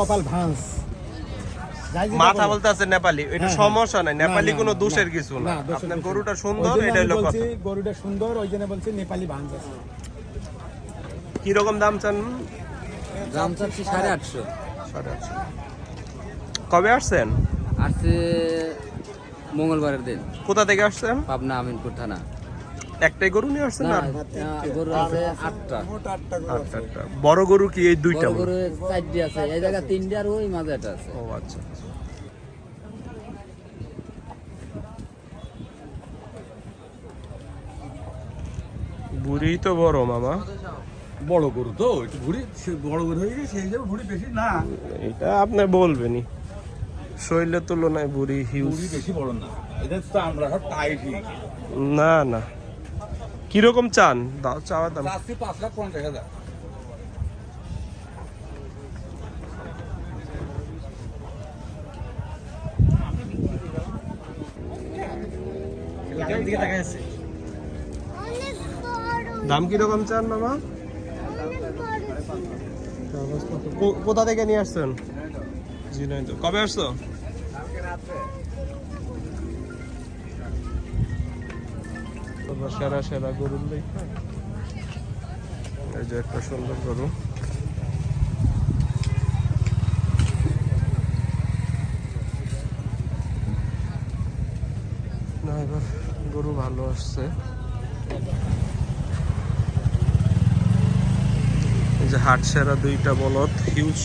কপাল ভাঁজ। মাথা বলে। বলতে আছে নেপালি এটা হ্যাঁ, হ্যাঁ। সমস্যা নাই। নেপালি কোনো দোষের কিছু না, আপনার গরুটা সুন্দর এটা হলো কথা। গরুটা সুন্দর ওই জন্য বলছি নেপালি ভাঁজ আছে। কীরকম দাম চান? দাম চাচ্ছি সাড়ে আটশো। সাড়ে আটশো। কবে আসছেন? আসছে মঙ্গলবারের দিন। কোথা থেকে আসছেন? পাবনা আমিনপুর থানা। একটাই গরু নিয়ে আসছেন না গরু আছে। আটটা। আচ্ছা আচ্ছা বড় গরু কি এই দুইটা বড় গরু চারটি আছে। এই জায়গা তিনটে আর ওই মাঝে একটা আছে। ও আচ্ছা আচ্ছা। বুড়ি তো বড় মামা। বড় গরু তো একটু ভুড়ি বড় গরু হয়ে গেছে সেই হিসাবে ভুড়ি বেশি না। এটা আপনি বলবেনই। শৈলের তুলনায় বুড়ি হিউজ বেশি বড় না। এদের তো আমরা সব টাইট না না। কীরকম চান? দাও চাওয়া দাম চাচ্ছি পাঁচ লাখ পঞ্চাশ হাজার। দাম কীরকম চান মামা? কো- কোথা থেকে নিয়ে আসছেন? ঝিনাইদহ কবে আসছো? তারপর সেরা সেরা গরুর দেখা এই যে একটা সুন্দর গরু। না, এবার গরু ভালো আসছে। এই যে হাট সেরা দুইটা বলদ, হিউজ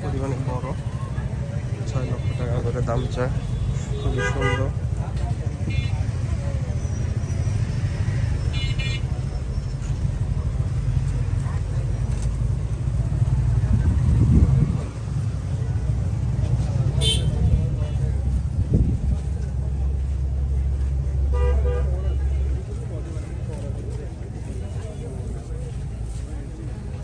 পরিমাণে বড়। ছয় লক্ষ টাকা করে দাম চায়। খুবই সুন্দর।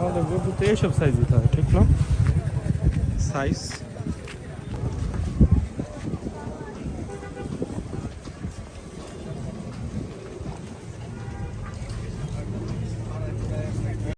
আমাদের গরু তো এইসব সাইজ দিতে হয় ঠিক না? সাইজ